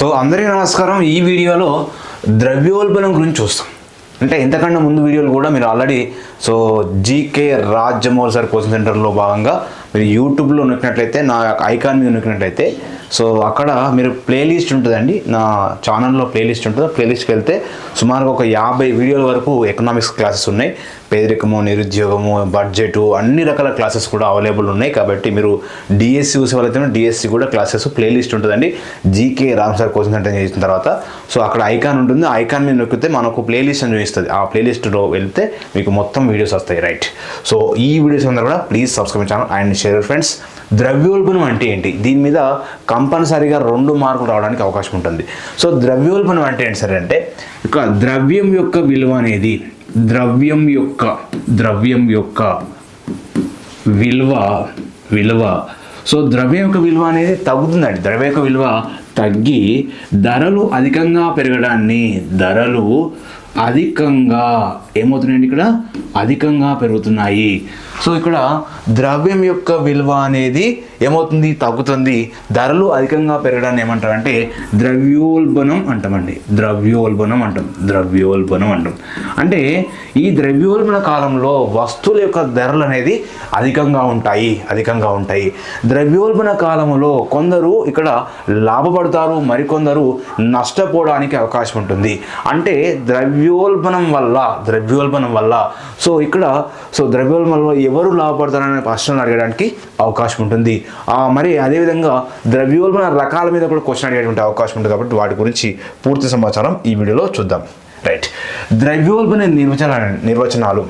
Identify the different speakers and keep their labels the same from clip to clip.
Speaker 1: So అందరికీ నమస్కారం. ఈ వీడియోలో ద్రవ్యోల్బణం గురించి చూస్తాం. అంటే ఇంతకన్నా ముందు వీడియోలు కూడా మీరు already so GK Rajamouli sir coaching సెంటర్లో భాగంగా మీరు యూట్యూబ్లో నొక్కినట్లయితే నా ఐకాన్ మీద నొక్కినట్లయితే సో అక్కడ మీరు ప్లేలిస్ట్ ఉంటుందండి. నా ఛానల్లో ప్లేలిస్ట్ ఉంటుంది. ప్లేలిస్ట్కి వెళ్తే సుమారుగా ఒక యాభై వీడియోల వరకు ఎకనామిక్స్ క్లాసెస్ ఉన్నాయి. పేదరికము నిరుద్యోగము బడ్జెట్ అన్ని రకాల క్లాసెస్ కూడా అవైలబుల్ ఉన్నాయి. కాబట్టి మీరు డిఎస్సి చూసే వాళ్ళైతే డిఎస్సి కూడా క్లాసెస్ ప్లేలిస్ట్ ఉంటుందండి. GK Ram sir coaching center చేసిన తర్వాత. సో అక్కడ ఐకాన్ ఉంటుంది. ఐకాన్ మీద నొక్కితే మనకు ప్లేలిస్ట్ అని చూపిస్తుంది. ఆ ప్లేలిస్ట్లో వెళ్తే మీకు మొత్తం వీడియోస్ వస్తాయి. రైట్. సో ఈ వీడియోస్ అందరూ కూడా please subscribe channel and share friends. ద్రవ్యోల్బణం అంటే ఏంటి? దీని మీద కంపల్సరీగా రెండు మార్కులు రావడానికి అవకాశం ఉంటుంది. సో ద్రవ్యోల్బణం అంటే ఏంటి సరే అంటే ఇక ద్రవ్యం యొక్క విలువ అనేది ద్రవ్యం యొక్క ద్రవ్యం యొక్క విలువ విలువ. సో ద్రవ్యం యొక్క విలువ అనేది తగ్గుతుందండి. ద్రవ్య యొక్క విలువ తగ్గి ధరలు అధికంగా పెరగడాన్ని ధరలు అధికంగా ఏమవుతున్నాయండి ఇక్కడ? అధికంగా పెరుగుతున్నాయి. సో ఇక్కడ ద్రవ్యం యొక్క విలువ అనేది ఏమవుతుంది? తగ్గుతుంది. ధరలు అధికంగా పెరగడాన్ని ఏమంటారంటే ద్రవ్యోల్బణం అంటామండి. ద్రవ్యోల్బణం అంటాం. ద్రవ్యోల్బణం అంటాం. అంటే ఈ ద్రవ్యోల్బణ కాలంలో వస్తువుల యొక్క ధరలు అనేది అధికంగా ఉంటాయి. అధికంగా ఉంటాయి. ద్రవ్యోల్బణ కాలంలో కొందరు ఇక్కడ లాభపడతారు. మరికొందరు నష్టపోవడానికి అవకాశం ఉంటుంది. అంటే ద్రవ్య ద్రవ్యోల్బణం వల్ల ద్రవ్యోల్బణం వల్ల. సో ఇక్కడ సో ద్రవ్యోల్బణం ఎవరు లాభపడతారనే ప్రశ్నలు అడగడానికి అవకాశం ఉంటుంది. మరి అదేవిధంగా ద్రవ్యోల్బణ రకాల మీద కూడా క్వశ్చన్ అడిగేటువంటి అవకాశం ఉంటుంది కాబట్టి వాటి గురించి పూర్తి సమాచారం ఈ వీడియోలో చూద్దాం. రైట్ ద్రవ్యోల్బణ నిర్వచన నిర్వచనాలు.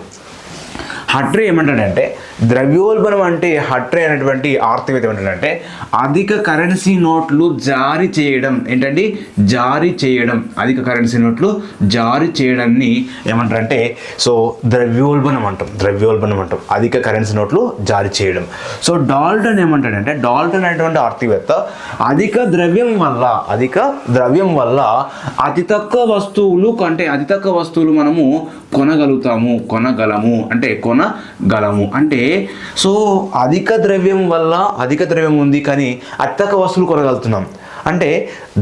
Speaker 1: హట్రే ఏమంటాడంటే ద్రవ్యోల్బణం అంటే హట్రే అనేటువంటి ఆర్థికత ఏమంటాడంటే అధిక కరెన్సీ నోట్లు జారీ చేయడం. ఏంటండి? జారీ చేయడం. అధిక కరెన్సీ నోట్లు జారీ చేయడాన్ని ఏమంటారంటే సో ద్రవ్యోల్బణం అంటాం. ద్రవ్యోల్బణం అంటాం. అధిక కరెన్సీ నోట్లు జారీ చేయడం. సో డాల్టన్ ఏమంటాడంటే డాల్టన్ అనేటువంటి ఆర్థికవేత్త అధిక ద్రవ్యం వల్ల అధిక ద్రవ్యం వల్ల అతి తక్కువ వస్తువులు అంటే అతి తక్కువ వస్తువులు మనము కొనగలుగుతాము కొనగలము అంటే కొనగలము. అంటే సో అధిక ద్రవ్యం వల్ల అధిక ద్రవ్యం ఉంది కానీ అత్తక వస్తువులు కొనగలుగుతున్నాం. అంటే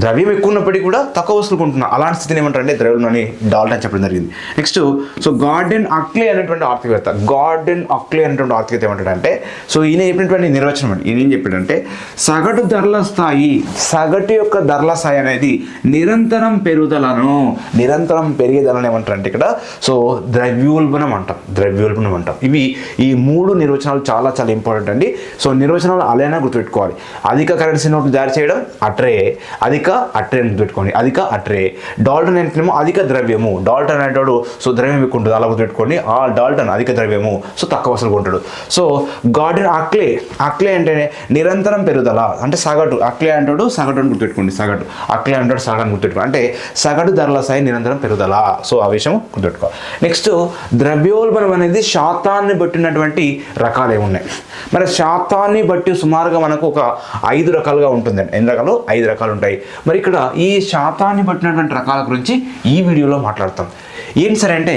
Speaker 1: ద్రవ్యం ఎక్కువ ఉన్నప్పటికీ కూడా తక్కువ వస్తువులు కొంటున్నాం. అలాంటి స్థితిని ఏమంటారు అంటే ద్రవ్యం అని డాల్టన్ చెప్పడం జరిగింది. నెక్స్ట్ సో గార్డెన్ అక్లే అనేటువంటి ఆర్థికవేత్త గార్డెన్ అక్లే అనేటువంటి ఆర్థికత ఏమంటాడంటే సో ఈయన చెప్పినటువంటి నిర్వచనం అండి. ఈయన ఏం చెప్పాడంటే సగటు ధరల స్థాయి సగటు యొక్క ధరల స్థాయి అనేది నిరంతరం పెరుగుదలను నిరంతరం పెరిగేదలని ఏమంటారంటే ఇక్కడ సో ద్రవ్యోల్బణం అంటాం ద్రవ్యోల్బణం అంటాం. ఇవి ఈ మూడు నిర్వచనాలు చాలా చాలా ఇంపార్టెంట్ అండి. సో నిర్వచనాలు అలానే గుర్తుపెట్టుకోవాలి. అధిక కరెన్సీ నోట్లు జారీ చేయడం అట్రే అధిక అట్రే అని గుర్తుపెట్టుకోండి అధిక అట్రే డాల్టన్ అంటేనేమో అధిక ద్రవ్యము. డాల్టన్ అనేటాడు సో ద్రవ్యం ఎక్కువ ఉంటుంది. అలా గుర్తుపెట్టుకోండి ఆ డాల్టన్ అధిక ద్రవ్యము. సో తక్కువ అసలు ఉంటాడు సో గార్డెన్ అక్లే. అక్లే అంటే నిరంతరం పెరుగుదల. అంటే సగటు. అక్లే అంటాడు సగటు అని గుర్తుపెట్టుకోండి. సగటు. అక్లే అంటాడు సగటు అని గుర్తుపెట్టుకోండి. అంటే సగటు ధరల స్థాయి నిరంతరం పెరుగుదల. సో ఆ విషయం గుర్తుపెట్టుకో. నెక్స్ట్ ద్రవ్యోల్బణం అనేది శాతాన్ని బట్టినటువంటి రకాలు ఏమున్నాయి మరి శాతాన్ని బట్టి సుమారుగా మనకు ఒక ఐదు రకాలుగా ఉంటుందండి. ఎన్ని రకాలు? ఐదు రకాలు ఉంటాయి మరి ఇక్కడ ఈ శాతాన్ని బట్టినటువంటి రకాల గురించి ఈ వీడియోలో మాట్లాడతాం. ఏంటి సరే అంటే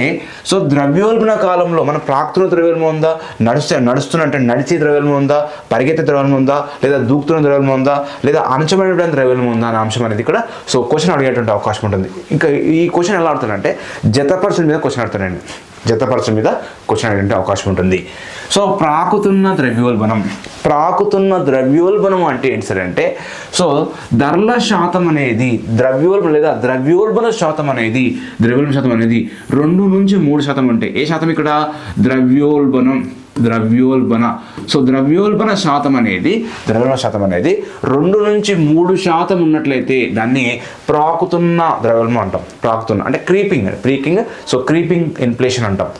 Speaker 1: సో ద్రవ్యోల్బణ కాలంలో మన ప్రాక్తుల ద్రవ్యోల్బణం ఉందా? నడుస్తే నడుస్తున్న అంటే నడిచే ద్రవ్యోల్బణం ఉందా? పరిగెత్తే ద్రవ్యోల్బణం ఉందా? లేదా దూకుతున్న ద్రవ్యోల్బణం ఉందా? లేదా అణచబడినటువంటి ద్రవ్యోల్బణం ఉందా అనే అంశం అనేది ఇక్కడ సో క్వశ్చన్ అడిగేటువంటి అవకాశం ఉంటుంది. ఇంకా ఈ క్వశ్చన్ ఎలా ఆడుతానంటే జతపరచుల మీద క్వశ్చన్ ఆడుతానండి జతపరచుల మీద క్వశ్చన్ అడిగే అవకాశం ఉంటుంది. సో ప్రాకుతున్న ద్రవ్యోల్బణం. ప్రాకుతున్న ద్రవ్యోల్బణం అంటే ఏంటి సరే అంటే సో ధరల శాతం అనేది ద్రవ్యోల్బణం లేదా ద్రవ్యోల్బణ శాతం అనేది ద్రవ్యోల్బణ శాతం అనేది రెండు నుంచి మూడు శాతం ఉంటాయి ఏ శాతం ఇక్కడ? ద్రవ్యోల్బణం. ద్రవ్యోల్బణ. సో ద్రవ్యోల్బణ శాతం అనేది ద్రవ్యోల్బణ శాతం అనేది రెండు నుంచి మూడు శాతం ఉన్నట్లయితే దాన్ని ప్రాకుతున్న ద్రవ్యోల్బణం అంటాం. ప్రాకుతున్న అంటే creeping creeping so creeping inflation అంటాం.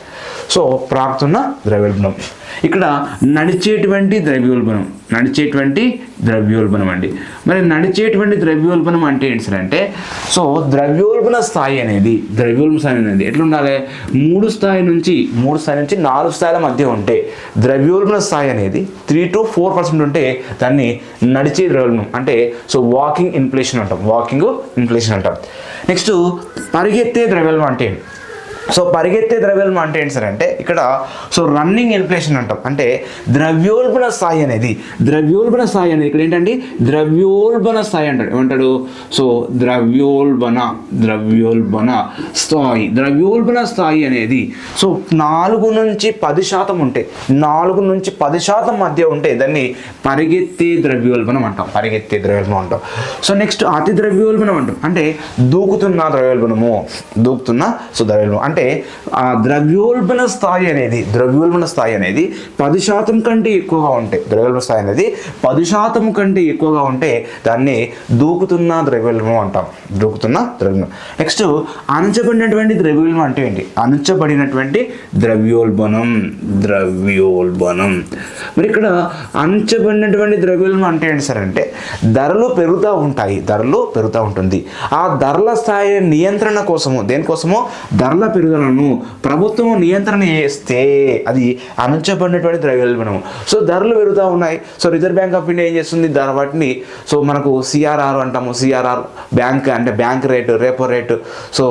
Speaker 1: సో ప్రాక్తున్న ద్రవ్యోల్బణం. ఇక్కడ నడిచేటువంటి ద్రవ్యోల్బణం నడిచేటువంటి ద్రవ్యోల్బణం అండి. మరి నడిచేటువంటి ద్రవ్యోల్బణం అంటే ఏంటి సార్ అంటే సో ద్రవ్యోల్బణ స్థాయి అనేది ద్రవ్యోల్బణ స్థాయి అనేది ఎట్లా ఉండాలి మూడు స్థాయి నుంచి మూడు స్థాయి నుంచి నాలుగు స్థాయిల మధ్య ఉంటే ద్రవ్యోల్బణ స్థాయి అనేది త్రీ టు ఫోర్ పర్సెంట్ ఉంటే దాన్ని నడిచే ద్రవ్యోల్బణం అంటే సో వాకింగ్ ఇన్ఫ్లేషన్ అంటాం వాకింగ్ ఇన్ఫ్లేషన్ అంటాం. నెక్స్ట్ పరిగెత్తే ద్రవ్యోల్బణం అంటే ఏంటి? సో పరిగెత్తే ద్రవ్యోల్బణం అంటే ఏంటి సార్ అంటే ఇక్కడ సో రన్నింగ్ ఇన్ఫ్లేషన్ అంటాం. అంటే ద్రవ్యోల్బణ స్థాయి అనేది ద్రవ్యోల్బణ స్థాయి అనేది ఇక్కడ ఏంటంటే ద్రవ్యోల్బణ స్థాయి అంటాడు. ఏమంటాడు? సో ద్రవ్యోల్బణ ద్రవ్యోల్బణ స్థాయి ద్రవ్యోల్బణ స్థాయి అనేది సో నాలుగు నుంచి పది శాతం ఉంటే నాలుగు నుంచి పది శాతం మధ్య ఉంటే దాన్ని పరిగెత్తే ద్రవ్యోల్బణం అంటాం. పరిగెత్తే ద్రవ్యోల్బణం అంటాం. సో నెక్స్ట్ అతి ద్రవ్యోల్బణం అంటాం. అంటే దూకుతున్న ద్రవ్యోల్బణము దూకుతున్న సో ద్రవ్యోల్బణం. అంటే ఆ ద్రవ్యోల్బణ స్థాయి అనేది ద్రవ్యోల్బణ స్థాయి అనేది పది శాతం కంటే ఎక్కువగా ఉంటే ద్రవ్యోల్బణ స్థాయి అనేది పది శాతం కంటే ఎక్కువగా ఉంటే దాన్ని దూకుతున్న ద్రవ్యోల్బణం అంటాం. దూకుతున్న ద్రవ్యం నెక్స్ట్ అణచబడినటువంటి ద్రవ్యోల్బణం అంటే ఏంటి? అణచబడినటువంటి ద్రవ్యోల్బణం. ద్రవ్యోల్బణం. మరి ఇక్కడ అణచబడినటువంటి ద్రవ్యోల్బణం అంటే ఏంటి సార్ అంటే ధరలు పెరుగుతూ ఉంటాయి ధరలు పెరుగుతూ ఉంటుంది. ఆ ధరల స్థాయి నియంత్రణ కోసము దేనికోసమో? ధరల పెరుగుదలను ప్రభుత్వం నియంత్రణ చేస్తే అది అణచబడినటువంటి ద్రవ్యోల్బణం సో ధరలు పెరుగుతూ ఉన్నాయి. So reserve bank of India ఏం చేస్తుంది? దాని వాటిని సో మనకు సిఆర్ఆర్ అంటాము. సిఆర్ఆర్ బ్యాంక్ అంటే bank rate repo rate so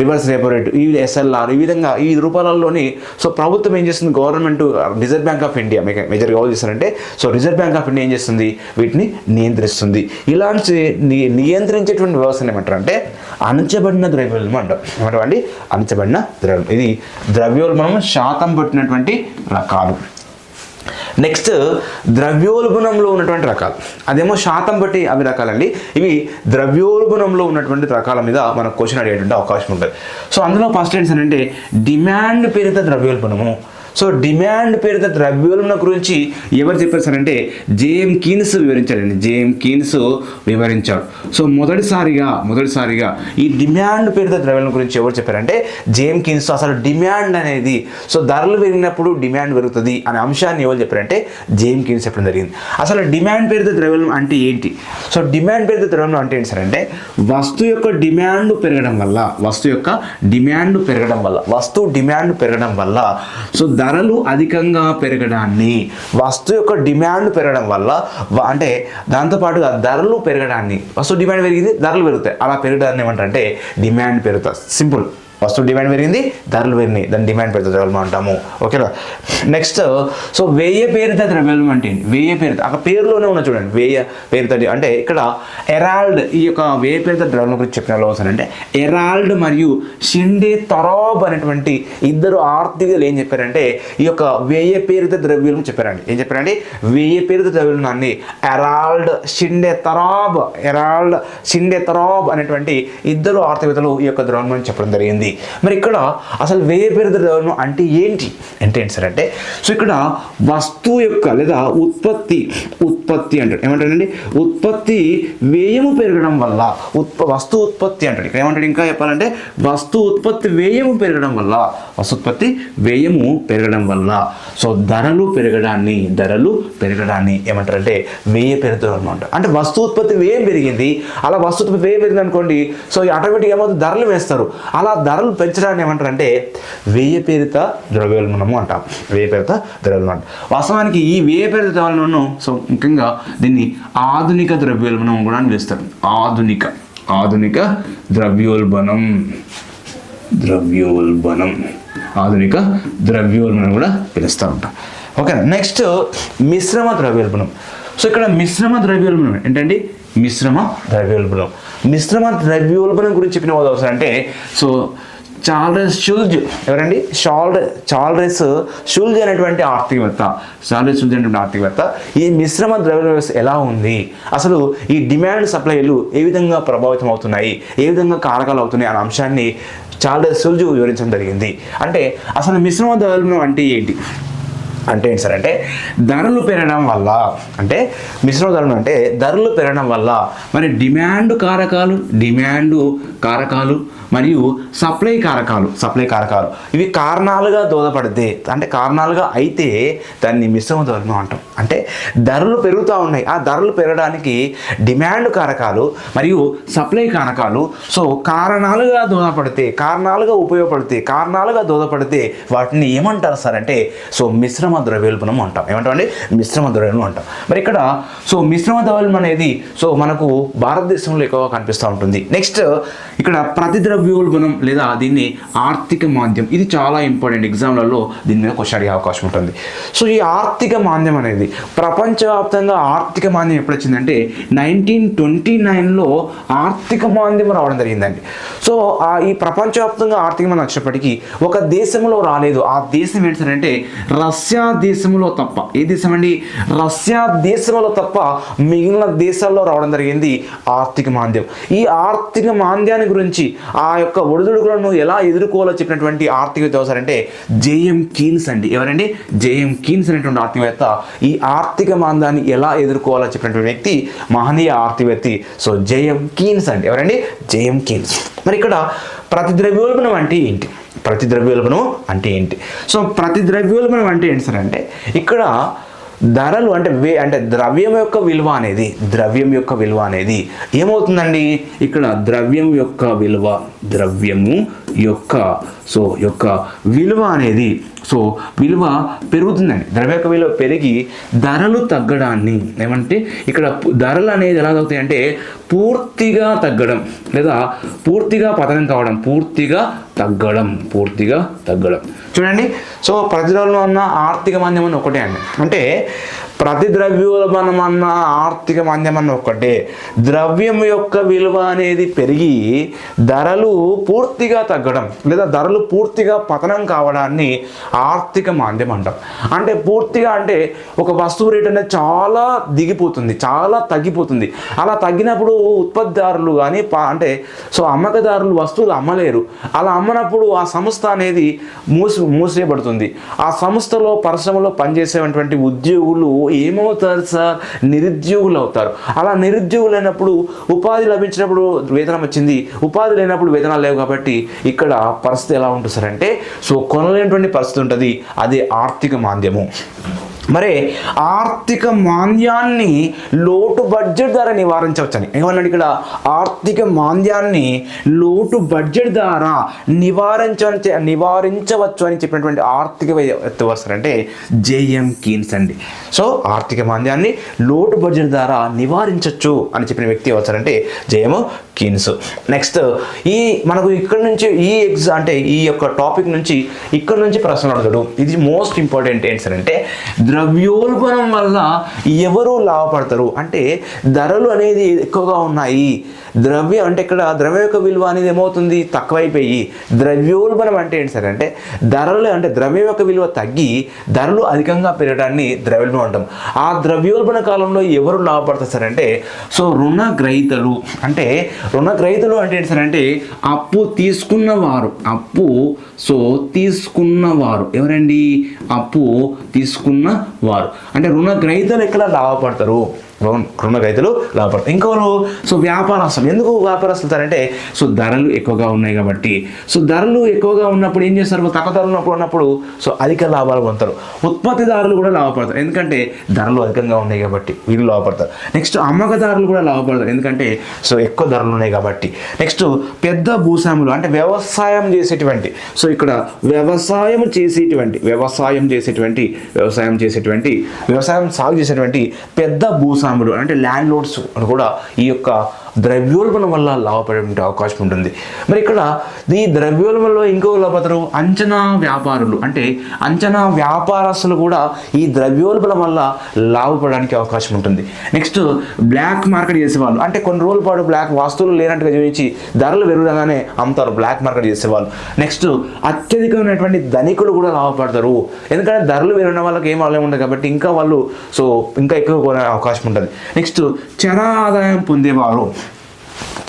Speaker 1: reverse repo rate ఈ ఎస్ఎల్ఆర్ ఈ విధంగా ఈ రూపాలలోని సో ప్రభుత్వం ఏం చేస్తుంది? Government reserve bank of India మేజర్గా ఎవరు చేస్తారంటే so reserve bank of India ఏం చేస్తుంది? వీటిని నియంత్రిస్తుంది. ఇలాంటి నియంత్రించేటువంటి వ్యవస్థను ఏమంటారు అంటే అణచబడిన ద్రవ్యోల్బణం అంటారు. ఏమంటారు అణచబడిన ద్రవ్యం. ఇది ద్రవ్యోల్బణం శాతం పట్టినటువంటి రకాలు. నెక్స్ట్ ద్రవ్యోల్బణంలో ఉన్నటువంటి రకాలు. అదేమో శాతం బట్టి అవి రకాలండి. ఇవి ద్రవ్యోల్బణంలో ఉన్నటువంటి రకాల మీద మనకు క్వశ్చన్ అడిగేటువంటి అవకాశం ఉంటుంది. సో అందులో ఫస్ట్ ఏంటంటే డిమాండ్ పేరిత ద్రవ్యోల్బణము. సో డిమాండ్ పేరిత ద్రవ్యోల్బణ గురించి ఎవరు చెప్పారు సార్ అంటే జేఎం కీన్స్ వివరించాడండి. జేఎం కీన్స్ వివరించాడు. సో మొదటిసారిగా మొదటిసారిగా ఈ డిమాండ్ పేరిత ద్రవ్యోల్బణ గురించి ఎవరు చెప్పారంటే జేఎం కీన్స్ అసలు డిమాండ్ అనేది సో ధరలు పెరిగినప్పుడు డిమాండ్ పెరుగుతుంది అనే అంశాన్ని ఎవరు చెప్పారంటే జేఎం కీన్స్ చెప్పడం జరిగింది. అసలు డిమాండ్ పేరిత ద్రవ్యోల్బణం అంటే ఏంటి? సో డిమాండ్ పేరిత ద్రవ్యోల్బణం అంటే ఏంటి సార్ అంటే వస్తువు యొక్క డిమాండ్ పెరగడం వల్ల వస్తువు యొక్క డిమాండ్ పెరగడం వల్ల వస్తువు డిమాండ్ పెరగడం వల్ల సో ధరలు అధికంగా పెరగడాన్ని వస్తువు యొక్క డిమాండ్ పెరగడం వల్ల అంటే దాంతోపాటుగా ధరలు పెరగడాన్ని వస్తువు డిమాండ్ పెరిగింది ధరలు పెరుగుతాయి. అలా పెరగడాన్ని ఏమంటారంటే డిమాండ్ పెరుగుతుంది సింపుల్ వస్తువు డిమాండ్ పెరిగింది ధరలు పెరిగినాయి. దాని డిమాండ్ పెద్ద ద్రవ్యం అంటాము. ఓకేనా నెక్స్ట్ సో వేయ పేరిత ద్రవ్యం అంటే వేయ పేరుత అక్కడ పేరులోనే ఉన్న చూడండి వేయ పేరిత అంటే ఇక్కడ ఎరాల్డ్ ఈ యొక్క వేయ పేరిత ద్రవ్యం గురించి చెప్పిన అవసరం అంటే ఎరాల్డ్ మరియు షిండే తరాబ్ అనేటువంటి ఇద్దరు ఆర్థికలు ఏం చెప్పారంటే ఈ యొక్క వేయ పేరిత ద్రవ్యం చెప్పారండి. ఏం చెప్పారండి వేయ పేరుత ద్రవ్యాన్ని ఎరాల్డ్ షిండే తరాబ్ ఎరాల్డ్ షిండే తరాబ్ అనేటువంటి ఇద్దరు ఆర్థికవేత్తలు ఈ యొక్క ద్రవ్యం చెప్పడం జరిగింది. మరి ఇక్కడ అసలు వేయ పేరుత అంటే ఏంటి? అంటే ఏంటి సార్ అంటే సో ఇక్కడ వస్తువు యొక్క లేదా ఉత్పత్తి ఉత్పత్తి అంటాడు ఏమంటాడండి ఉత్పత్తి వ్యయము పెరగడం వల్ల ఉత్ప వస్తు ఉత్పత్తి అంటాడు ఇక్కడ ఏమంటాడు ఇంకా చెప్పాలంటే వస్తు ఉత్పత్తి వ్యయము పెరగడం వల్ల వస్తు ఉత్పత్తి వ్యయము పెరగడం వల్ల. సో ధరలు పెరగడాన్ని ధరలు పెరగడాన్ని ఏమంటారంటే వ్యయ పెరుగుతుంది అనమాట అంటే వస్తు ఉత్పత్తి వ్యయం పెరిగింది. అలా వస్తు ఉత్పత్తి వ్యయం పెరిగింది అనుకోండి సో ఆటోమేటిక్ ఏమవుతుంది? ధరలు వేస్తారు. అలా ధరలు పెంచడాన్ని ఏమంటారంటే వ్యయ పేరిత ద్రవ్యోల్బణము అంటాం. వ్యయ పేరిత ద్రవ్యోల్బణం వాస్తవానికి ఈ వ్యయ పేరిత ద్రవ్యోల్బణం సో ముఖ్యంగా దీన్ని ఆధునిక ద్రవ్యోల్బణం కూడా అని పిలుస్తారు. ఆధునిక ఆధునిక ద్రవ్యోల్బణం. ద్రవ్యోల్బణం. ఆధునిక ద్రవ్యోల్బణం కూడా పిలుస్తూ ఉంటాం ఓకే నెక్స్ట్ మిశ్రమ ద్రవ్యోల్బణం. సో ఇక్కడ మిశ్రమ ద్రవ్యోల్బణం ఏంటండి? మిశ్రమ ద్రవ్యోల్బణం. మిశ్రమ ద్రవ్యోల్బణం గురించి చెప్పిన వాళ్ళు అవసరం అంటే సో చార్లెస్ షుల్జ్. ఎవరండి? షాల్డ్ చార్లెస్ షుల్జ్ అనేటువంటి ఆర్థికవేత్త. చార్లెస్ షుల్జ్ అనేటువంటి ఆర్థికవేత్త. ఈ మిశ్రమ ద్రవ్య వ్యవస్థ ఎలా ఉంది? అసలు ఈ డిమాండ్ సప్లైలు ఏ విధంగా ప్రభావితం అవుతున్నాయి? ఏ విధంగా కారకాలు అవుతున్నాయి? అనే అంశాన్ని చార్లెస్ షుల్జ్ వివరించడం జరిగింది. అంటే అసలు మిశ్రమ ద్రవ్యోల్బణం అంటే ఏంటి? అంటే ఏంటి సార్ అంటే ధరలు పెరగడం వల్ల అంటే మిశ్రమ ధరలు అంటే ధరలు పెరగడం వల్ల మరి డిమాండ్ కారకాలు డిమాండ్ కారకాలు మరియు సప్లై కారకాలు సప్లై కారకాలు ఇవి కారణాలుగా దోదపడితే అంటే కారణాలుగా అయితే దాన్ని మిశ్రమ ధరలు అంటాం. అంటే ధరలు పెరుగుతూ ఉన్నాయి. ఆ ధరలు పెరగడానికి డిమాండ్ కారకాలు మరియు సప్లై కారకాలు సో కారణాలుగా దోదపడితే కారణాలుగా ఉపయోగపడితే కారణాలుగా దోదపడితే వాటిని ఏమంటారు సార్ అంటే సో మిశ్రమ ద్రవ్యోల్బణం అంటాం. ఏమంటామండి? మిశ్రమ ద్రవ్యోల్బణం అంటాం. మరి ఇక్కడ సో మిశ్రమ ద్రవ్యోల్బణం అనేది సో మనకు భారతదేశంలో ఎక్కువగా కనిపిస్తూ ఉంటుంది. నెక్స్ట్ ఇక్కడ ప్రతి ద్రవ్యోల్బణం లేదా దీన్ని ఆర్థిక మాంద్యం ఇది చాలా ఇంపార్టెంట్ ఎగ్జామ్లలో దీని మీద క్వశ్చన్ అడిగే అవకాశం ఉంటుంది. సో ఈ ఆర్థిక మాంద్యం అనేది ప్రపంచవ్యాప్తంగా ఆర్థిక మాంద్యం ఎప్పుడు వచ్చిందంటే నైన్టీన్ ట్వంటీ నైన్లో ఆర్థిక మాంద్యం రావడం జరిగిందండి. సో ఈ ప్రపంచవ్యాప్తంగా ఆర్థిక మాంద్యం వచ్చినప్పటికీ ఒక దేశంలో రాలేదు. ఆ దేశం ఏంటంటే రష్యా దేశంలో తప్ప. ఏ దేశం అండి రష్యా దేశంలో తప్ప మిగిలిన దేశాల్లో రావడం జరిగింది ఆర్థిక మాంద్యం. ఈ ఆర్థిక మాంద్యాన్ని గురించి ఆ యొక్క ఒడిదుడుకులను ఎలా ఎదుర్కోవాలో చెప్పినటువంటి ఆర్థికవేత్త అంటే జేఎం కీన్స్ అండి. ఎవరండి? జేఎం కీన్స్ అనేటువంటి ఆర్థికవేత్త. ఈ ఆర్థిక మాంద్యాన్ని ఎలా ఎదుర్కోవాలో చెప్పినటువంటి వ్యక్తి మహనీయ ఆర్థికవేత్త. సో జేఎం కీన్స్ అండి. ఎవరండి? JM Keynes. మరి ఇక్కడ ప్రతి ద్రవ్యోల్బణం అంటే ఏంటి? ప్రతి ద్రవ్యోల్బణం అంటే ఏంటి? సో ప్రతి ద్రవ్యోల్బణం అంటే ఏంటి సార్ అంటే ఇక్కడ ధరలు అంటే వే అంటే ద్రవ్యం యొక్క విలువ అనేది ద్రవ్యం యొక్క విలువ అనేది ఏమవుతుందండి? ఇక్కడ ద్రవ్యం యొక్క విలువ ద్రవ్యము యొక్క సో యొక్క విలువ అనేది సో విలువ పెరుగుతుందండి. ద్రవ్య యొక్క విలువ పెరిగి ధరలు తగ్గడాన్ని ఏమంటే ఇక్కడ ధరలు అనేది ఎలా తగ్గుతాయి అంటే పూర్తిగా తగ్గడం లేదా పూర్తిగా పతనం కావడం పూర్తిగా తగ్గడం పూర్తిగా తగ్గడం. చూడండి సో ప్రజలలో ఉన్న ఆర్థిక మాంద్యం ఒకటే అండి. అంటే ప్రతి ద్రవ్యోల్బణం అన్న ఆర్థిక మాంద్యం అన్న ద్రవ్యం యొక్క విలువ అనేది పెరిగి ధరలు పూర్తిగా తగ్గడం లేదా ధరలు పూర్తిగా పతనం కావడాన్ని ఆర్థిక మాంద్యం అంటాం అంటే పూర్తిగా అంటే ఒక వస్తువు రేట్ అనేది చాలా దిగిపోతుంది చాలా తగ్గిపోతుంది. అలా తగ్గినప్పుడు ఉత్పత్తిదారులు కానీ అంటే సో అమ్మకదారులు వస్తువులు అమ్మలేరు. అలా అమ్మనప్పుడు ఆ సంస్థ అనేది మూసి మూసేయబడుతుంది ఆ సంస్థలో పరిశ్రమలో పనిచేసేటువంటి ఉద్యోగులు ఏమవుతారు సార్? నిరుద్యోగులు అవుతారు అలా నిరుద్యోగులు అయినప్పుడు ఉపాధి లభించినప్పుడు వేతనం వచ్చింది. ఉపాధి లేనప్పుడు వేతనాలు లేవు కాబట్టి ఇక్కడ పరిస్థితి ఎలా ఉంటుంది సార్ అంటే సో కొనలేనటువంటి పరిస్థితి ఉంటుంది. అది ఆర్థిక మాంద్యము. మరి ఆర్థిక మాంద్యాన్ని లోటు బడ్జెట్ ద్వారా నివారించవచ్చని. ఏమన్నాడు ఇక్కడ? ఆర్థిక మాంద్యాన్ని లోటు బడ్జెట్ ద్వారా నివారించ నివారించవచ్చు అని చెప్పినటువంటి ఆర్థిక అంటే జేఎం కీన్స్ అండి. సో ఆర్థిక మాంద్యాన్ని లోటు బడ్జెట్ ద్వారా నివారించవచ్చు అని చెప్పిన వ్యక్తి వస్తారంటే జేఎం కీన్స్. నెక్స్ట్ ఈ మనకు ఇక్కడ నుంచి ఈ ఎగ్జా అంటే ఈ యొక్క టాపిక్ నుంచి ఇక్కడ నుంచి ప్రశ్న అడుగుతాడు. ఇది మోస్ట్ ఇంపార్టెంట్ ఏంటి సార్ అంటే ద్రవ్యోల్బణం వల్ల ఎవరు లాభపడతారు? అంటే ధరలు అనేది ఎక్కువగా ఉన్నాయి. ద్రవ్యం అంటే ఇక్కడ ద్రవ్య యొక్క విలువ అనేది ఏమవుతుంది? తక్కువైపోయి. ద్రవ్యోల్బణం అంటే ఏంటి సరే? అంటే ధరలు అంటే ద్రవ్యం యొక్క విలువ తగ్గి ధరలు అధికంగా పెరగడాన్ని ద్రవ్యోల్బణం అంటాం. ఆ ద్రవ్యోల్బణ కాలంలో ఎవరు లాభపడతారు సరే? అంటే సో రుణగ్రహీతలు అంటే రుణగ్రహీతలు అంటే ఏంటి సరే? అంటే అప్పు తీసుకున్నవారు. అప్పు సో తీసుకున్నవారు. ఎవరండి? అప్పు తీసుకున్న వారు. అంటే రుణగ్రహీతలు ఎక్కడ లాభపడతారు? రుణ రుణగ్రహీతలు లాభపడతారు. ఇంకోరు సో వ్యాపారస్తులు ఎందుకు వ్యాపారస్తులు అంటే సో ధరలు ఎక్కువగా ఉన్నాయి కాబట్టి సో ధరలు ఎక్కువగా ఉన్నప్పుడు ఏం చేస్తారు? తక్కువ ధరలు ఉన్నప్పుడు ఉన్నప్పుడు సో అధిక లాభాలు పొందుతారు. ఉత్పత్తిదారులు కూడా లాభపడతారు. ఎందుకంటే ధరలు అధికంగా ఉన్నాయి కాబట్టి వీళ్ళు లాభపడతారు. నెక్స్ట్ అమ్మకదారులు కూడా లాభపడతారు. ఎందుకంటే సో ఎక్కువ ధరలు ఉన్నాయి కాబట్టి నెక్స్ట్ పెద్ద భూస్వాములు అంటే వ్యవసాయం చేసేటువంటి సో ఇక్కడ వ్యవసాయం చేసేటువంటి వ్యవసాయం చేసేటువంటి వ్యవసాయం చేసేటువంటి వ్యవసాయం సాగు చేసేటువంటి పెద్ద భూస్వాములు అంటే ల్యాండ్ లోడ్స్ కూడా ఈ యొక్క ద్రవ్యోల్బణం వల్ల లాభపడే అవకాశం ఉంటుంది. మరి ఇక్కడ ఈ ద్రవ్యోల్బణంలో ఇంకో లాభపడతారు అంచనా వ్యాపారులు. అంటే అంచనా వ్యాపారస్తులు కూడా ఈ ద్రవ్యోల్బణం వల్ల లాభపడడానికి అవకాశం ఉంటుంది. నెక్స్ట్ బ్లాక్ మార్కెట్ చేసేవాళ్ళు. అంటే కొన్ని రోజుల పాటు బ్లాక్ వస్తువులు లేనట్టుగా చూపించి ధరలు పెరగగానే అమ్ముతారు బ్లాక్ మార్కెట్ చేసేవాళ్ళు. నెక్స్ట్ అత్యధికమైనటువంటి ధనికులు కూడా లాభపడతారు. ఎందుకంటే ధరలు పెరిగిన వాళ్ళకి ఏం ఆదాయం ఉండదు కాబట్టి ఇంకా వాళ్ళు సో ఇంకా ఎక్కువ కొనే అవకాశం ఉంటుంది. నెక్స్ట్ చర ఆదాయం పొందేవారు.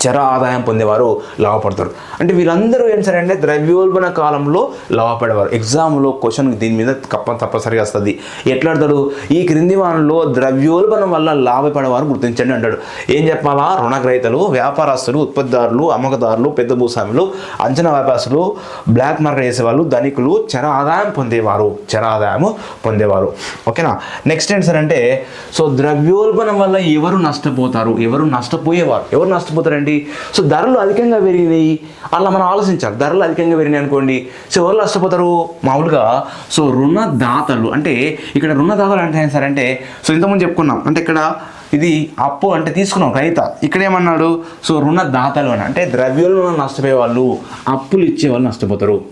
Speaker 1: చర ఆదాయం పొందేవారు లాభపడతారు. అంటే వీళ్ళందరూ ఏం సరే అంటే ద్రవ్యోల్బణ కాలంలో లాభపడేవారు. ఎగ్జామ్లో క్వశ్చన్ దీని మీద తప్ప తప్పనిసరిగా వస్తుంది. ఎట్లా అడతాడు ఈ క్రింది వారంలో ద్రవ్యోల్బణం వల్ల లాభపడేవారు గుర్తించండి అంటాడు. ఏం చెప్పాలా? రుణగ్రహీతలు వ్యాపారస్తులు ఉత్పత్తిదారులు అమ్మకదారులు పెద్ద భూస్వాములు అంచనా వ్యాపారస్తులు బ్లాక్ మార్కెట్ చేసేవాళ్ళు ధనికులు చర ఆదాయం పొందేవారు. చర ఆదాయం పొందేవారు. ఓకేనా? నెక్స్ట్ ఏంటి సార్ అంటే సో ద్రవ్యోల్బణం వల్ల ఎవరు నష్టపోతారు? ఎవరు నష్టపోయేవారు? ఎవరు నష్టపోతారండి? ఏంటి సో ధరలు అధికంగా పెరిగినాయి. అలా మనం ఆలోచించాలి. ధరలు అధికంగా పెరిగినాయి అనుకోండి. సో ఎవరు నష్టపోతారు? మామూలుగా సో రుణదాతలు. అంటే ఇక్కడ రుణదాతలు అంటే సరే సార్? అంటే సో ఇంతకుముందు చెప్పుకున్నాం. అంటే ఇక్కడ ఇది అప్పు అంటే తీసుకున్నాం రైత. ఇక్కడ ఏమన్నాడు? సో రుణదాతలు అని. అంటే ద్రవ్యోల్బణం నష్టపోయే వాళ్ళు అప్పులు ఇచ్చే వాళ్ళు నష్టపోతారు.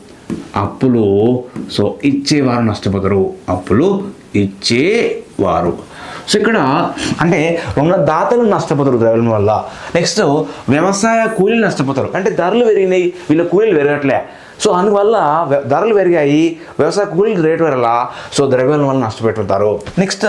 Speaker 1: అప్పులు సో ఇచ్చేవారు నష్టపోతారు. అప్పులు ఇచ్చేవారు. సో ఇక్కడ అంటే రుణదాతలు నష్టపోతారు ద్రవ్యం వల్ల. నెక్స్ట్ వ్యవసాయ కూలీలు నష్టపోతారు. అంటే ధరలు పెరిగినాయి వీళ్ళ కూలీలు పెరగట్లే. సో అందువల్ల ధరలు పెరిగాయి వ్యవసాయ కూలీలు రేటు పెరగలా సో ద్రవ్యాల వల్ల నష్టపెట్టుతారు నెక్స్ట్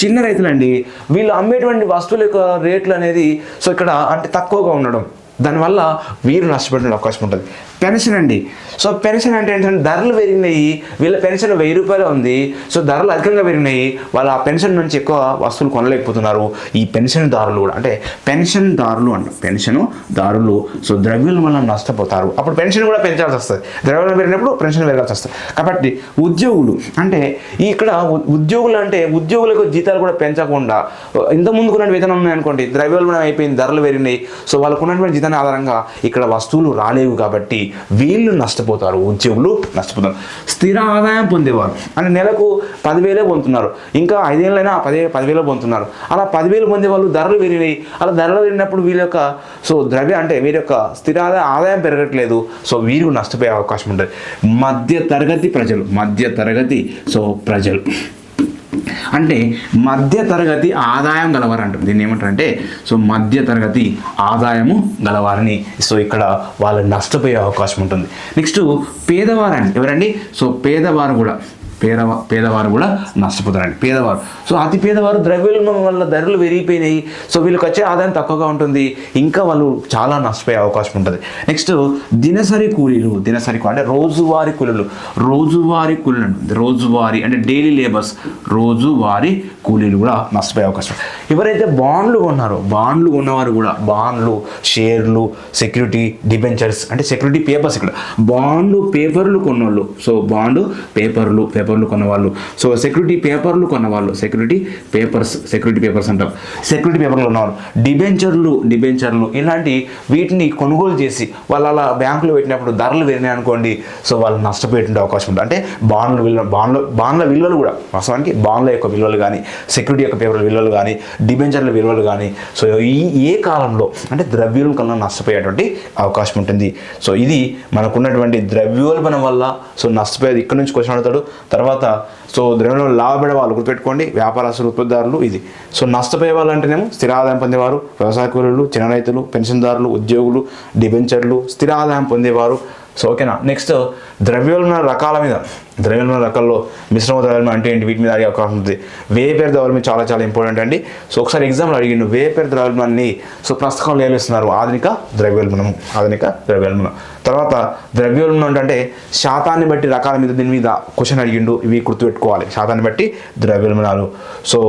Speaker 1: చిన్న రైతులండి వీళ్ళు అమ్మేటువంటి వస్తువుల యొక్క రేట్లు అనేది సో ఇక్కడ అంటే తక్కువగా ఉండడం. దానివల్ల వీరు నష్టపెట్టే అవకాశం ఉంటుంది. పెన్షన్ అండి. సో పెన్షన్ అంటే ఏంటంటే ధరలు పెరిగినాయి వీళ్ళ పెన్షన్ వెయ్యి రూపాయలు ఉంది. సో ధరలు అధికంగా పెరిగినాయి వాళ్ళు ఆ పెన్షన్ నుంచి ఎక్కువ వస్తువులు కొనలేకపోతున్నారు. ఈ పెన్షన్ దారులు కూడా అంటే పెన్షన్ దారులు అంట పెన్షన్ దారులు. సో ద్రవ్యాల వల్ల నష్టపోతారు. అప్పుడు పెన్షన్ కూడా పెంచాల్సి వస్తుంది. ద్రవ్యం పెరిగినప్పుడు పెన్షన్ పెరగాల్సి వస్తుంది. కాబట్టి ఉద్యోగులు అంటే ఇక్కడ ఉ- ఉద్యోగులు అంటే ఉద్యోగులకు జీతాలు కూడా పెంచకుండా ఇంత ముందుకున్న వేతనం ఉన్నాయనుకోండి ద్రవ్యోల్బణం అయిపోయింది ధరలు పెరిగినాయి. సో వాళ్ళకు ఉన్నటువంటి జీతాన్ని ఆధారంగా ఇక్కడ వస్తువులు రాలేవు కాబట్టి వీళ్ళు నష్టపోతారు ఉద్యోగులు నష్టపోతారు. స్థిర ఆదాయం పొందేవారు. అంటే నెలకు పదివేలే పొందుతున్నారు. ఇంకా ఐదేళ్ళైనా పది పదివేలు పొందుతున్నారు. అలా పదివేలు పొందే వాళ్ళు ధరలు పెరిగినాయి. అలా ధరలు పెరిగినప్పుడు వీళ్ళ యొక్క సో ద్రవ్య అంటే వీరి యొక్క స్థిర ఆదాయ ఆదాయం పెరగట్లేదు. సో వీరు నష్టపోయే అవకాశం ఉంటుంది. మధ్య తరగతి ప్రజలు మధ్య తరగతి సో ప్రజలు. అంటే మధ్య తరగతి ఆదాయం గలవారు అంటారు దీన్ని ఏమంటారంటే సో మధ్య తరగతి ఆదాయము గలవారని. సో ఇక్కడ వాళ్ళు నష్టపోయే అవకాశం ఉంటుంది. నెక్స్ట్ పేదవారండి ఎవరండి? సో పేదవారు కూడా. పేదవ పేదవారు కూడా నష్టపోతారండి పేదవారు. సో అతి పేదవారు ద్రవ్యోల్బణం వల్ల ధరలు పెరిగిపోయినాయి సో వీళ్ళకి వచ్చే ఆదాయం తక్కువగా ఉంటుంది. ఇంకా వాళ్ళు చాలా నష్టపోయే అవకాశం ఉంటుంది. నెక్స్ట్ దినసరి కూలీలు దినసరి కూ- అంటే రోజువారీ కూలీలు. రోజువారీ కూలీలు రోజువారి రోజువారీ అంటే డైలీ లేబర్స్ రోజువారీ కూలీలు కూడా నష్టపోయే అవకాశం ఎవరైతే బాండ్లు కొన్నారో బాండ్లు కొన్నవారు కూడా బాండ్లు షేర్లు సెక్యూరిటీ డిబెంచర్స్ అంటే సెక్యూరిటీ పేపర్స్ ఇక్కడ. బాండ్లు పేపర్లు కొన్నోళ్ళు. సో బాండ్ పేపర్లు పేపర్ పేపర్లు కొన్నవాళ్ళు. సో సెక్యూరిటీ పేపర్లు కొన్నవాళ్ళు. సెక్యూరిటీ పేపర్స్ సెక్యూరిటీ పేపర్స్ అంటారు. సెక్యూరిటీ పేపర్లు ఉన్నవాళ్ళు డిబెంచర్లు డిబెంచర్లు ఇలాంటి వీటిని కొనుగోలు చేసి వాళ్ళు అలా బ్యాంకులో పెట్టినప్పుడు ధరలు పెరిగినాయి అనుకోండి. సో వాళ్ళు నష్టపోయేటువంటి అవకాశం ఉంటుంది. అంటే బాండ్ల విలువ బాండ్ల బాండ్ల విలువలు కూడా వాస్తవానికి బాండ్ల యొక్క విలువలు కానీ సెక్యూరిటీ యొక్క పేపర్ల విలువలు కానీ డిబెంచర్ల విలువలు కానీ సో ఈ ఏ కాలంలో అంటే ద్రవ్యోల్బణం కన్నా నష్టపోయేటువంటి అవకాశం ఉంటుంది. సో ఇది మనకున్నటువంటి ద్రవ్యోల్బణం వల్ల సో నష్టపోయేది ఇక్కడ నుంచి క్వశ్చన్ అడుగుతాడు. తర్వాత సో ద్రవ్యంలో లాభపడే వాళ్ళు గుర్తుపెట్టుకోండి వ్యాపారస్తులు ఉత్పత్తిదారులు ఇది. సో నష్టపోయే వాళ్ళు అంటేనేమో స్థిర ఆదాయం పొందేవారు వ్యవసాయ కూలీలు చిన్న రైతులు పెన్షన్దారులు ఉద్యోగులు డిబెంచర్లు స్థిర ఆదాయం పొందేవారు. సో ఓకేనా నెక్స్ట్ ద్రవ్యోల్బణ రకాల మీద. ద్రవ్యోల్బణ రకాల్లో మిశ్రమ ద్రవ్యోల్బణం అంటే ఏంటి? వీటి మీద అడిగే అవకాశం ఉంది. వే పేరు చాలా చాలా ఇంపార్టెంట్ అండి. సో ఒకసారి ఎగ్జామ్లో అడిగిండు. వే పేరు ద్రవ్యోల్బణాన్ని సో ప్రస్తుతం ఏమిస్తున్నారు ఆధునిక ద్రవ్యోల్బణం. ఆధునిక ద్రవ్యోల్బణం. తర్వాత ద్రవ్యోల్బణం అంటే శాతాన్ని బట్టి రకాల మీద దీని మీద క్వశ్చన్ అడిగిండు. ఇవి గుర్తుపెట్టుకోవాలి. శాతాన్ని బట్టి ద్రవ్యోల్బణాలు. సో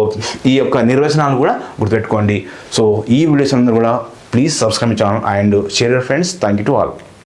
Speaker 1: ఈ యొక్క నిర్వచనాలు కూడా గుర్తుపెట్టుకోండి. సో ఈ వీడియోస్ అందరూ కూడా please subscribe channel and share your friends thank you to all